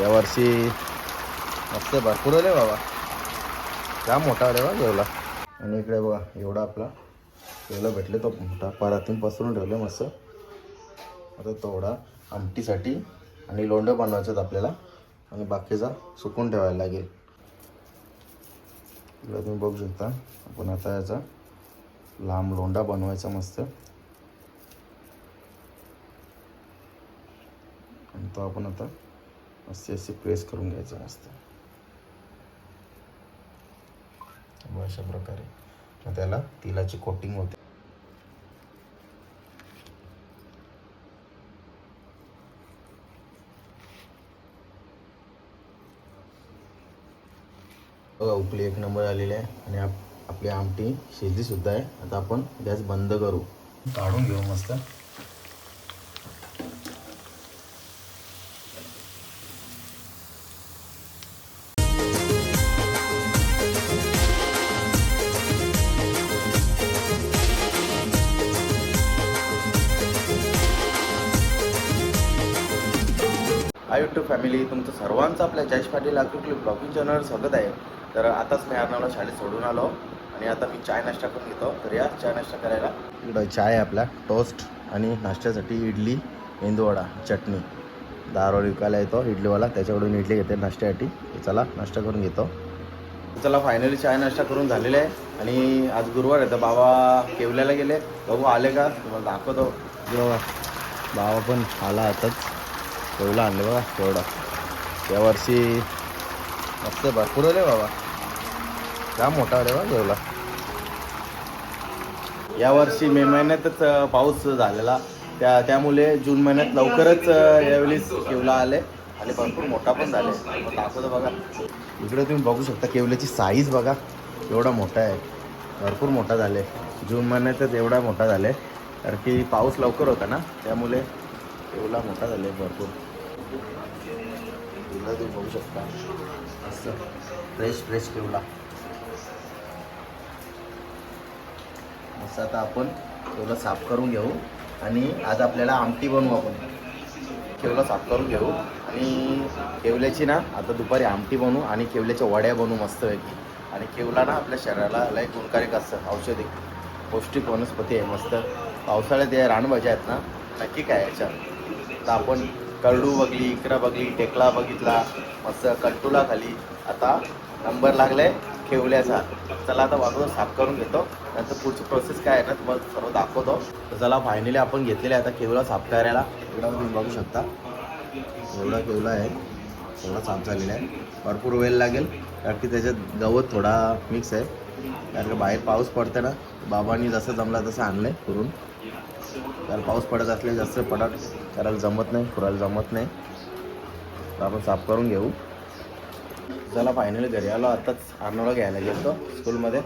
यावर्षी मस्त भरपूर आले बाबा? त्या मोठा आले बा जेवला आणि इकडे बघा एवढा आपला जेवला भेटले तो मोठा. परातून पसरून ठेवले मस्त. आता तेवढा आमटीसाठी आणि लोंढं बनवायचं आपल्याला. आणि बाकीचा सुकून ठेवायला लागेल. इकडे तुम्ही बघू शकता. आपण आता याचा लांब लोंडा बनवायचा मस्त. आणि तो आपण आता असे असे प्रेस करून घ्यायचं मस्त. त्यामुळे अशा प्रकारे. मग त्याला तिलाची कोटिंग होते. बघा उकली एक नंबर आलेली आहे आणि आप आपली आमटी शिजली सुद्धा आहे. आता आपण गॅस बंद करू. काढून घेऊ मस्त. हाय युट्यूब फॅमिली तुमचं सर्वांचं आपल्या जयेश पाटील क्लिप ब्लॉगिंग चॅनलवर स्वागत आहे. तर आताच मी अर्नावला शाळेत सोडून आलो आणि आता मी चाय नाश्ता करून घेतो. तर या चाय नाश्ता करायला. इकडं चाय आहे आपला टोस्ट आणि नाश्त्यासाठी इडली मेंदूवडा चटणी. दारवर विकायला येतो इडलीवाला त्याच्याकडून इडली घेते नाश्त्यासाठी. चला नाश्ता करून घेतो. चला फायनली चाय नाश्ता करून झालेला आहे. आणि आज गुरुवार आहे तर बाबा केवल्याला गेले. बघू आले का? तुम्हाला दाखवतो. बाबा पण आला आताच. केवला आणले बघा केवढा यावर्षी मस्त भरपूर आले बाबा. जाम मोठा आले बा जेवला यावर्षी मे महिन्यातच पाऊस झालेला. त्या त्यामुळे जून महिन्यात लवकरच यावेळी केवला आले. आणि भरपूर मोठा पण झाले. दाखवतो बघा. इकडे तुम्ही बघू शकता केवल्याची साईज बघा. एवढा मोठा आहे. भरपूर मोठा झाले. जून महिन्यातच एवढा मोठा झाले. कारण की पाऊस लवकर होता ना. त्यामुळे केवला मोठा झाले भरपूर. केवला तुम्ही बघू शकता. मस्त फ्रेश फ्रेश ठेवला मस्त आता आपण केवला साफ करून घेऊ आणि आज आपल्याला आमटी बनवू आपण. केवला साफ करून घेऊ आणि केवल्याची ना आता दुपारी आमटी बनवू आणि केवल्याच्या वड्या बनवू मस्तपैकी. आणि केवला ना आपल्या शरीराला लय गुणकारक असतं. औषधी. पौष्टिक वनस्पती आहे मस्त. पावसाळ्यात या रानभाज्या आहेत ना नक्की काय याच्यात? तर आपण करडू बघली इकरा बघली टेकला बघितला मस्त कट्टूला खाली. आता नंबर लागलाय खेवल्याचा. चला आता वाजवून साफ करून घेतो. नंतर पुढची प्रोसेस काय आहे ना तुम्हाला सर्व दाखवतो. तर चला फायनली आपण घेतलेले आहे आता केवला साफ करायला. एवढा तुम्ही बघू शकता. एवढा केवला आहे. एवढा साफ झालेला आहे. भरपूर वेळ लागेल कारण की त्याच्यात गवत थोडा मिक्स आहे. कारण की बाहेर पाऊस पडते ना बाबांनी जसं जमला तसं आणलं आहे करून तर पाऊस पडत असले जास्त पडत करायला जमत नाही खुरायला जमत नाही. तर आपण साफ करून घेऊ. चला फायनली घरी आलो. आताच अर्नवला घ्यायला गेलो स्कूलमध्ये.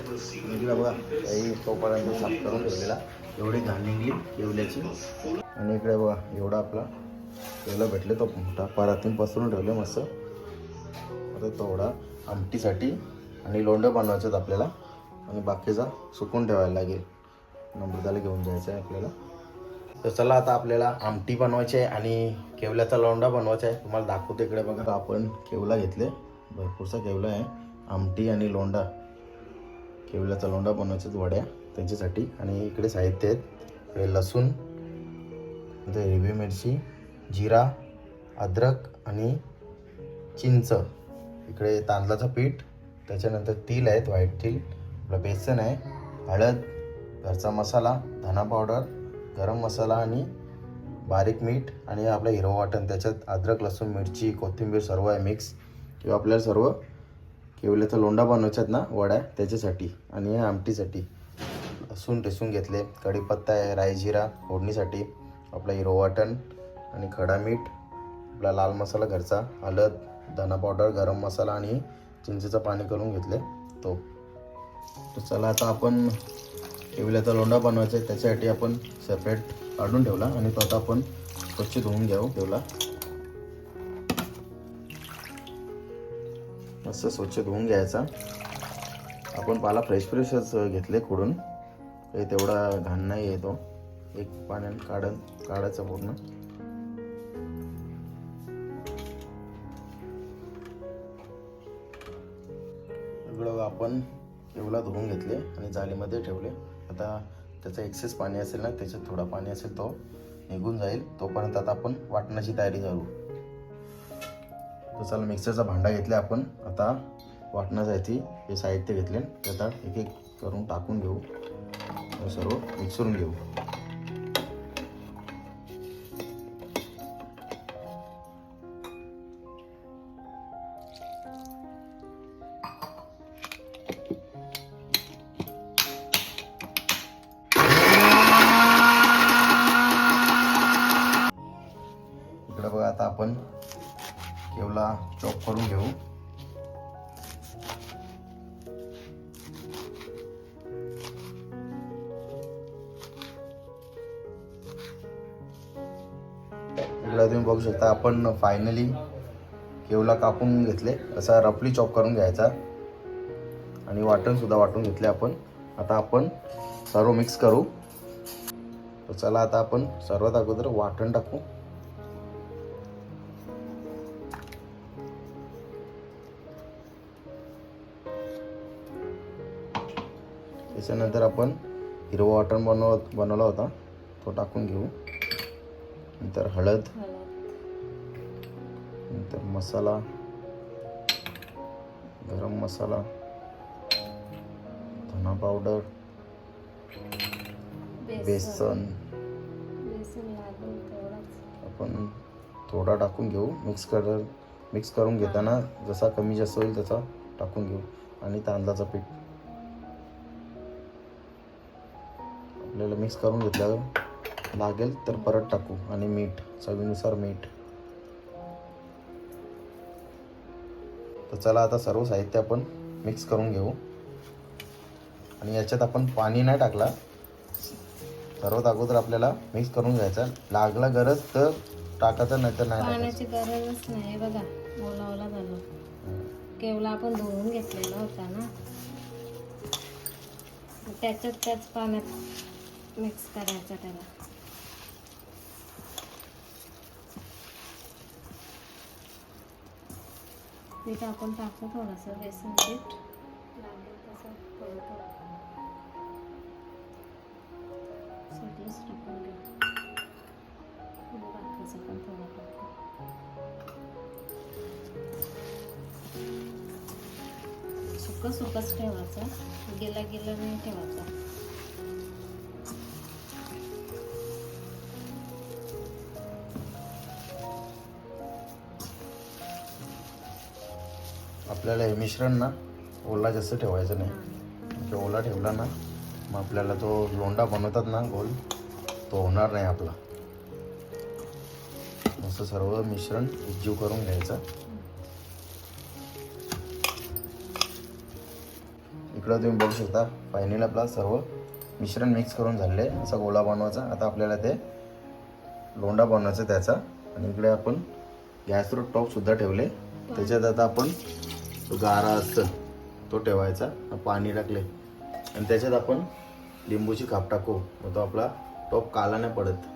निघला बघा काही तोपर्यंत साफ करून ठेवलेला. एवढी घाण निघली येवल्याची आणि इकडे बघा एवढा आपला केवला भेटले तो मोठा. परातून पसरून ठेवले मस्त. आता तेवढा आमटीसाठी आणि लोंढं बनवायचं आपल्याला. आणि बाकीचा सुकून ठेवायला लागेल. नंबर त्याला घेऊन जायचं आहे आपल्याला. तर चला आता आपल्याला आमटी बनवायची आहे आणि केवल्याचा लोंडा बनवायचा आहे. तुम्हाला दाखवतो इकडे बघा. आपण केवला घेतले. भरपूरचा केवला आहे. आमटी आणि लोंडा. केवल्याचा लोंडा बनवायचे वड्या त्यांच्यासाठी. आणि इकडे साहित्य आहेत. हे लसूण हिरवी मिरची जिरा अद्रक आणि चिंच. इकडे तांदळाचं पीठ. त्याच्यानंतर तील आहेत व्हाईट तील आपलं बेसन आहे हळद घरचा मसाला धना पावडर गरम मसाला आणि बारीक मीठ आणि आपलं हिरवं वाटण त्याच्यात अद्रक लसूण मिरची कोथिंबीर सर्व आहे मिक्स किंवा आपल्याला सर्व केवल्याचा लोंडा बनवायच्यात ना वड्या त्याच्यासाठी आणि आमटीसाठी. लसूण ठेसून घेतले कढीपत्ता आहे राई जिरा फोडणीसाठी आपलं हिरवं वाटण आणि खडा मीठ आपला लाल मसाला घरचा हळद धना पावडर गरम मसाला आणि चिंचेचं पाणी करून घेतले तो तर चला आता आपण टेविल्याचा लोंडा बनवायचा आहे त्याच्यासाठी आपण सेपरेट काढून ठेवला आणि तो आता आपण स्वच्छ धुवून घ्यावं ठेवला. मस्त स्वच्छ धुवून घ्यायचा. आपण पाला फ्रेश फ्रेशच घेतले खोडून. काही तेवढा घाण नाही येतो एक पाण्याने काढ काढायचा पूर्ण. सगळं आपण एवढा धुवून घेतले आणि जालीमध्ये ठेवले. आता त्याचं एक्सेस पाणी असेल ना त्याच्यात थोडा पाणी असेल तो निघून जाईल. तोपर्यंत आता आपण वाटण्याची तयारी करू. तर चला मिक्सरचा भांडा घेतला आपण. आता वाटण्यासाठी हे साहित्य घेतले. आता एक एक करून टाकून घेऊ. सर्व मिक्सरून घेऊ. इकडं तुम्ही बघू शकता. आपण फायनली केवला कापून घेतले. असा रफली चॉप करून घ्यायचा. आणि वाटण सुद्धा वाटून घेतले आपण. आता आपण सर्व मिक्स करू. तर चला आता आपण सर्वात अगोदर वाटण टाकू. त्याच्यानंतर आपण हिरवं वाटण बनव बनवला होता. तो टाकून घेऊ. नंतर हळद नंतर मसाला गरम मसाला धना पावडर बेसन. आपण थोडा टाकून घेऊ. मिक्स कर मिक्स करून घेताना जसा कमी जास्त होईल तसा टाकून घेऊ. आणि तांदळाचं पीठ. आपल्याला मिक्स करून घेतल्यावर लागेल तर परत टाकू आणि मीठ चवीनुसार मीठ. तर चला आता सर्व साहित्य आपण मिक्स करून घेऊ. आणि याच्यात आपण पाणी नाही टाकला. सर्वात अगोदर आपल्याला मिक्स करून घ्यायचा. लागला गरज तर टाकायचं नाही तर नाही पाण्याची गरजच नाही बघा ओला ओला झालं. केवला आपण धुवून घेतलेला होता ना. त्याच्यात त्याच पाण्यात मिक्स करायचं त्याला. मीठ आपण टाकतो थोडंसं बेसन पीठ लागेल तसं थोडं थोडं सगळंच टाकून घेऊ बाकीचं पण थोडं सुकं सुकंच ठेवायचं. गेला गेला नाही ठेवायचा. आपल्याला हे मिश्रण ना ओला जास्त ठेवायचं नाही. म्हणजे ओला ठेवला ना मग आपल्याला तो लोंडा बनवतात ना गोल तो होणार नाही आपला. असं सर्व मिश्रण एकजीव करून घ्यायचं. इकडं तुम्ही बघू शकता फायनल आपला सर्व मिश्रण मिक्स करून झाले असा गोळा बनवायचा. आता आपल्याला ते लोंडा बनवायचा त्याचा. आणि इकडे आपण गॅसवर टॉपसुद्धा ठेवले. त्याच्यात आता आपण तो गारा असतं तो ठेवायचा पाणी टाकले. आणि त्याच्यात आपण लिंबूची काप टाकू. मग तो आपला टोप काला नाही पडत.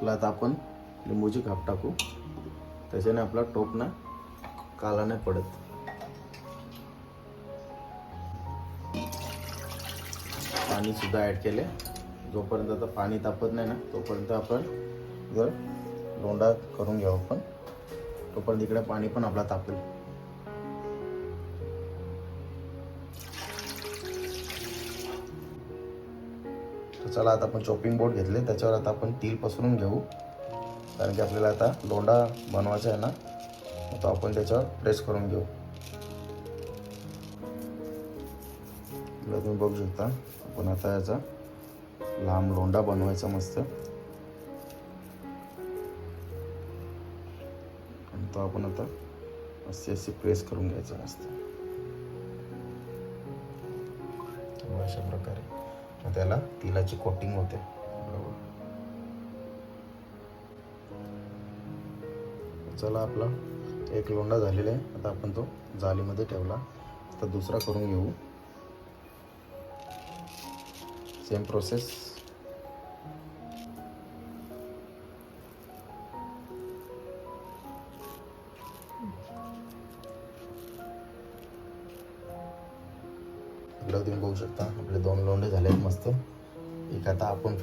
तुला आता आपण लिंबूची काप टाकू. त्याच्याने आपला टोप ना काला नाही पडत. पाणी सुद्धा ॲड केले. जोपर्यंत आता पाणी तापत नाही ना तोपर्यंत आपण जर लोंडा करून घेऊ आपण. तोपर्यंत इकडे पाणी पण आपला तापेल. तर चला आता आपण चॉपिंग बोर्ड घेतले. त्याच्यावर आता आपण तेल पसरून घेऊ. कारण की आपल्याला आता लोंडा बनवायचा आहे ना तो आपण त्याच्यावर प्रेस करून घेऊ. तुम्ही बघू शकता आपण आता याचा लांब लोंडा बनवायचा मस्त. तो आपण आता. असे असे प्रेस करून घ्यायचा मस्त अशा प्रकारे. मग त्याला तिलाची कोटिंग होते. चला आपला एक लोंडा झालेला आहे. आता आपण तो जालीमध्ये ठेवला. आता दुसरा करून घेऊ. सेम प्रोसेस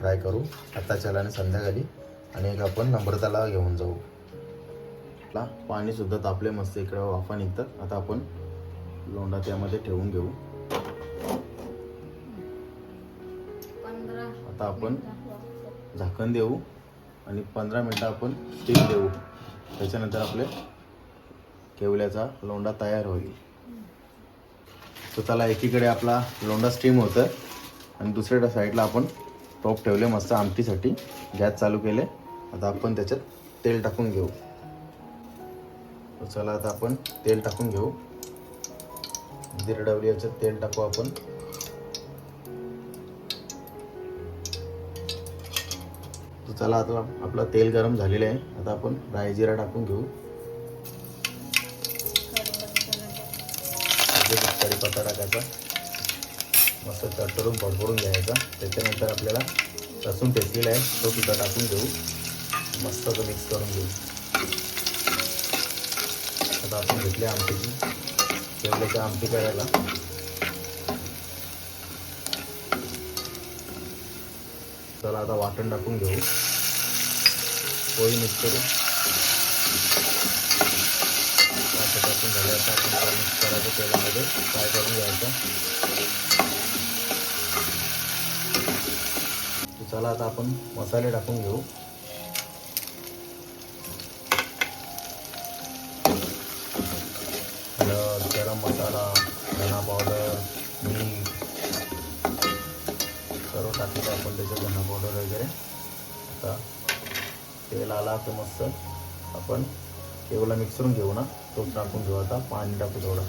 फ्राय करू. आताच्याला आणि संध्याकाळी. आणि एक आपण नम्रताला घेऊन जाऊ. आपला पाणी सुद्धा तापले मस्त इकडं वाफा निघतात. आता आपण लोंढा त्यामध्ये ठेवून घेऊ. आता आपण झाकण देऊ आणि पंधरा मिनटं आपण स्टीम देऊ. त्याच्यानंतर आपले केवल्याचा लोंढा तयार होईल. तर त्याला एकीकडे आपला लोंढा स्टीम होतं आणि दुसऱ्या साईडला आपण टोप ठेवले मस्त आमटीसाठी. गॅस चालू केले. आता आपण त्याच्यात तेल टाकून घेऊ. चला आता आपण तेल टाकून घेऊ. दिरडवली याच्यात तेल टाकू आपण. तर चला आता आपलं तेल गरम झालेलं आहे. आता आपण राई जिरा टाकून घेऊ. कढीपत्ता टाकायचा. मस्त चटरून भरभरून घ्यायचा. त्याच्यानंतर आपल्याला लसूण ठेचलेला आहे तो सुद्धा टाकून घेऊ मस्त तो मिक्स करून घेऊ. आता आपण घेतली आमटीची. तेवढ्याची आमटी करायला. चला आता वाटण टाकून घेऊ. पोळी मिक्स करू. वाटण टाकून झाले. आता आपण मिक्स करायचं तेलामध्ये. फ्राय करून घ्यायचं तर चला आता आपण मसाले टाकून घेऊ. हळद गरम मसाला धना पावडर मीठ सर्व टाकलं आपण त्याचं धना पावडर वगैरे. आता तेल आला तर मस्त आपण केवला मिक्स करून घेऊ ना तो टाकून घेऊ आता. पाणी टाकू थोडं.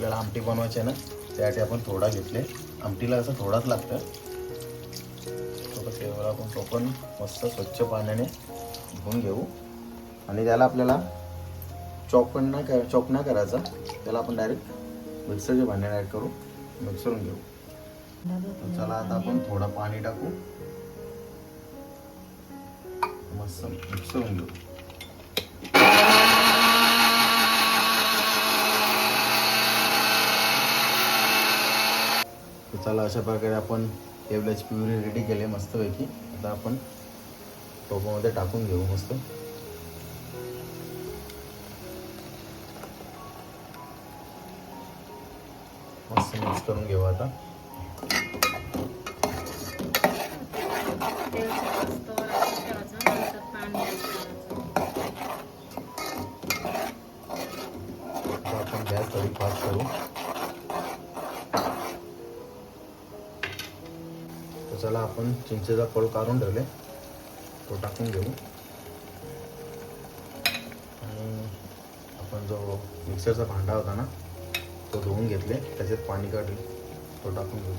आपल्याला आमटी बनवायची आहे ना त्यासाठी आपण थोडा घेतले. आमटीला असं थोडाच लागतं थोडं केवळ आपण तो पण मस्त स्वच्छ पाण्याने धुवून घेऊ. आणि त्याला आपल्याला चॉप पण नाही कर चॉप नाही करायचा. त्याला आपण डायरेक्ट मिक्सरच्या भांड्याने ॲड करू मिक्सरून घेऊ. चला आता आपण थोडं पाणी टाकू. मस्त मिक्सरून घेऊ. तर चला अशा प्रकारे आपण टेबलाची प्युरी रेडी केली आहे मस्तपैकी. आता आपण टोपामध्ये टाकून घेऊ मस्त. मस्त मिक्स करून घेऊ आता आपण गॅस थोडी फास्ट करू. आपण चिंचेचा फळ काढून ठेवले. तो टाकून घेऊ. आणि आपण जो मिक्सरचा भांडा होता ना तो धुवून घेतले. त्याच्यात पाणी काढले तो टाकून घेऊ.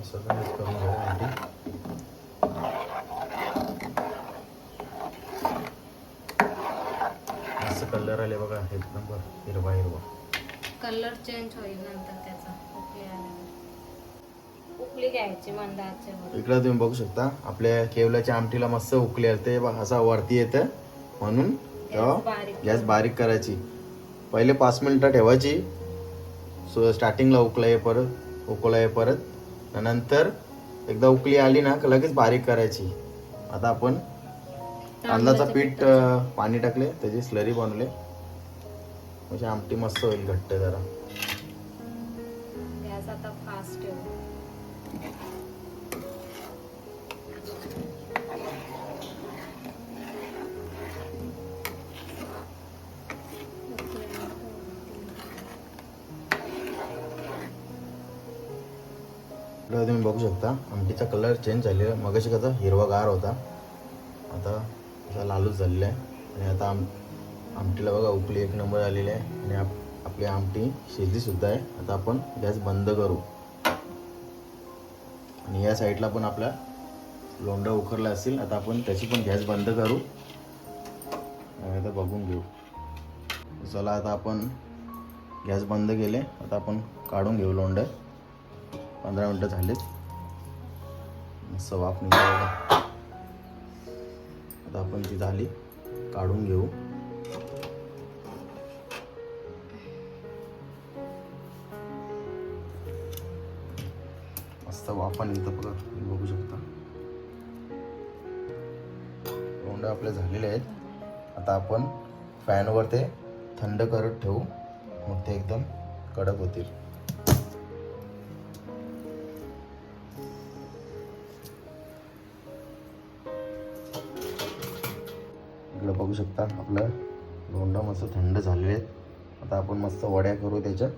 असं करून घेऊ कलर आले बघा एक नंबर हिरवा हिरवा. कलर चेंज होईल नंतर त्याचा उकळी आल्यावर. उकळी घ्यायची मंद आचेवर. इकडं तुम्ही बघू शकता आपल्या केवल्याच्या आमटीला मस्त उकली बघ असा वरती येतं. म्हणून गॅस बारीक. करायची. पहिले पाच मिनटं ठेवायची. सो स्टार्टिंगला उकला ये परत उकला ये परत. नंतर एकदा उकली आली ना का लगेच बारीक करायची. आता आपण तांदळाचं पीठ पाणी टाकले त्याची स्लरी बनवले. म्हणजे आमटी मस्त होईल घट्ट जरा. आता फास्ट तुम्ही बघू शकता आमटीचा कलर चेंज झालेला. मगाशी कसा हिरवागार होता. आता लालूच झालेला आहे. आणि आता आम आमटीला बघा उकली एक नंबर आलेली आहे. आणि आप आपली आमटी शिजली सुद्धा आहे. आता आपण गॅस बंद करू. आणि या साईडला पण आपला लोंडा उखरला असेल आता आपण त्याची पण गॅस बंद करू. आणि आता बघून घेऊ. चला आता आपण गॅस बंद केले. आता आपण काढून घेऊ लोंढं. पंधरा मिनटं झालेच मस्त वाफ निघाला आता आपण ती झाली काढून घेऊ. मस्त वाफा निघतं बघा तुम्ही बघू शकता. कोंडे आपले झालेले आहेत. आता आपण फॅनवर ते थंड करत ठेवू. मग ते एकदम कडक होतील. इकडं बघू शकता आपलं लोंडा मस्त थंड झालेले आहेत. आता आपण मस्त वड्या करू त्याच्या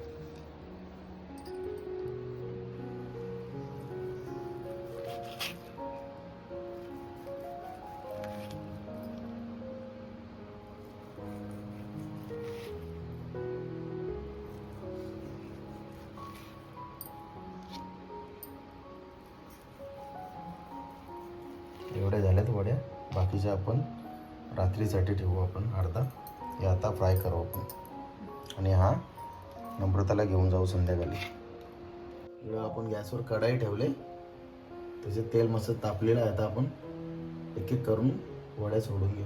एवढ्या झाल्यात वड्या. बाकीच्या आपण रात्रीसाठी ठेवू आपण अर्धा. आता फ्राय करू आपण आणि हा नम्रताला घेऊन जाऊ संध्याकाळी. आपण गॅसवर कढाई ठेवले. त्याचे तेल मस्त तापलेलं आहे. आता आपण एक एक करून वड्या सोडून घेऊ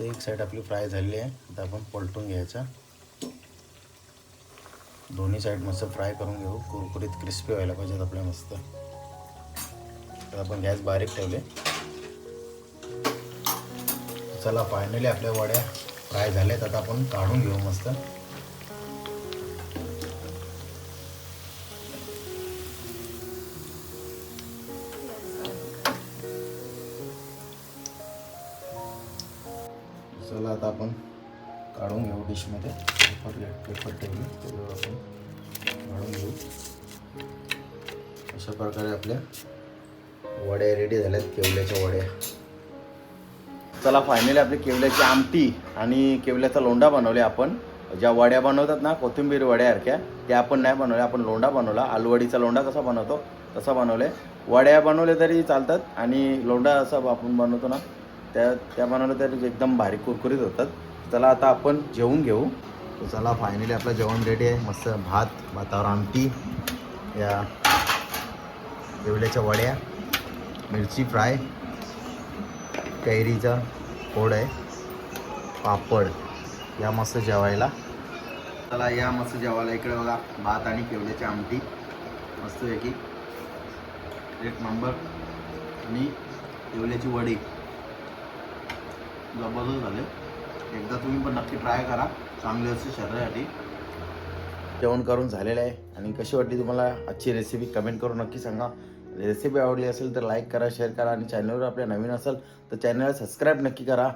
मस्त एक साईड आपली फ्राय झालेली आहे. आता आपण पलटून घ्यायचा. दोन्ही साईड मस्त फ्राय करून घेऊ. कुरकुरीत क्रिस्पी व्हायला पाहिजेत आपल्या मस्त. तर आपण गॅस बारीक ठेवले. चला फायनली आपल्या वड्या फ्राय झाल्यात. आता आपण काढून घेऊ मस्त. डिशमध्ये पेपर पेपर ठेवले त्याच्यावर आपण काढून घेऊ. अशा प्रकारे आपल्या वड्या रेडी झाल्यात केवल्याच्या वड्या. चला फायनली आपली केवल्याची आमटी आणि केवल्याचा लोंडा बनवले आपण. ज्या वड्या बनवतात ना कोथिंबीर वड्यासारख्या त्या आपण नाही बनवल्या. आपण लोंडा बनवला. आलूवडीचा लोंडा कसा बनवतो तसा बनवले. वड्या बनवले तरी चालतात आणि लोंडा असा आपण बनवतो ना त्या त्या बनवल्या तरी एकदम भारी कुरकुरीत होतात. चला आता आपण जेवून घेऊ. तर चला फायनली आपलं जेवण रेडी आहे. मस्त भात भातावर आमटी या केवल्याच्या वड्या मिरची फ्राय कैरीचा फोड आहे पापड या मस्त जेवायला. चला या मस्त जेवायला. इकडे बघा भात आणि केवड्याची आमटी. मस्तपैकी एक नंबर. आणि केवल्याची वडी. जबरदस्त झाले. एकदा तुम्ही पण नक्की ट्राय करा. चांगली असते शरीरासाठी. जेवण करून झालेलं आहे. आणि कशी वाटली तुम्हाला आजची रेसिपी कमेंट करून नक्की सांगा. रेसिपी आवडली असेल तर लाईक करा शेअर करा. आणि चॅनलवर आपल्या नवीन असेल तर चॅनलला सबस्क्राईब नक्की करा.